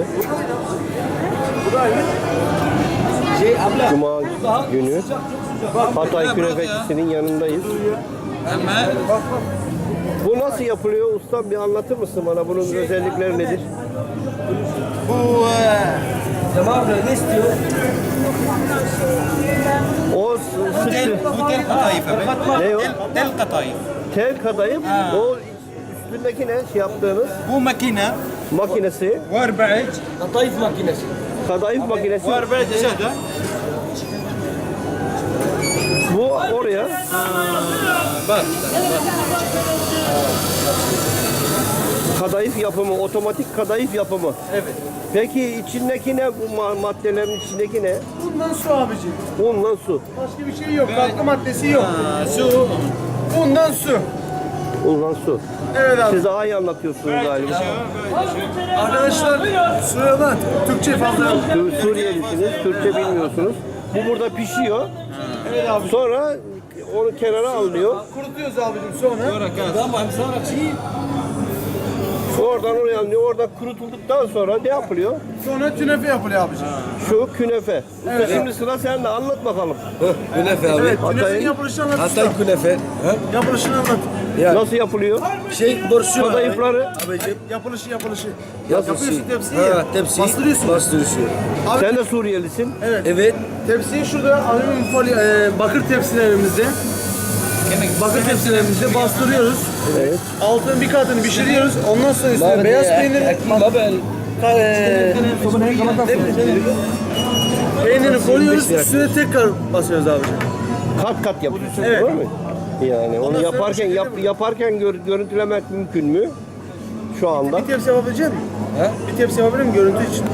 burası. Cuma günü Hatay Künefecisi'nin yanındayız. Bu nasıl yapılıyor ustam bir anlatır mısın bana bunun özellikleri nedir? Bu Tamam ne istiyor? O sıktı bu tel kadayıf ne o? Tel, tel kadayıf. Tel kadayıf. O üstündeki ne şey yaptığınız Bu makine makinesi, واربعج Katayıf makinesi. kadayıf makinesi. واربعج هذا Bu oraya Bak. kadayıf yapımı, otomatik kadayıf yapımı. Evet. Peki içindeki ne bu ma- maddelerin içindeki ne? Bundan su abicim. Unla su. Başka bir şey yok. Katkı maddesi yok. شو Bundan su. Unla su. Evet abi. Siz daha iyi anlatıyorsunuz galiba. Arkadaşlar Suriye'den Türkçe fazla yok. Sur- Suriyelisiniz, Türkçe bilmiyorsunuz. Bu burada pişiyor. Evet abi. Sonra onu kenara alınıyor. Kurutuyoruz abicim sonra. Tamam sonra çiğ. Oradan oraya alınıyor. Orada kurutulduktan sonra ne yapılıyor? Sonra künefe yapılıyor abicim. Şu künefe. Usta şimdi sıra sende anlat bakalım. Künefe abi. Evet künefenin Hatay'ın- yapılışını anlat Hatay usta. künefe. Ha? Yapılışını anlat. Ya Nasıl yapılıyor? şey borsu var. Kadayıfları Abicim. Yapılışı yapılışı. Yapıyorsun tepsiyi. Ha, tepsiyi. Bastırıyorsun. Bastırıyorsun. Abi sen de Suriyelisin. Evet. tepsiyi şurada alüminyum folyo, e, bakır tepsilerimizde bakır tepsilerimizde bastırıyoruz. Evet. Altının bir katını pişiriyoruz. Ondan sonra üstüne beyaz peynir, Babel. ka- e, peynirini koyuyoruz. Üstüne tekrar basıyoruz abicim. Kat kat yapıyorsun Evet. değil mi? Yani onu sonra yaparken yap, mi? yaparken gör- görüntülemek mümkün mü? Şu anda. Bir tepsi yapabilecek misin? Bir tepsi yapabilir miyim görüntü için?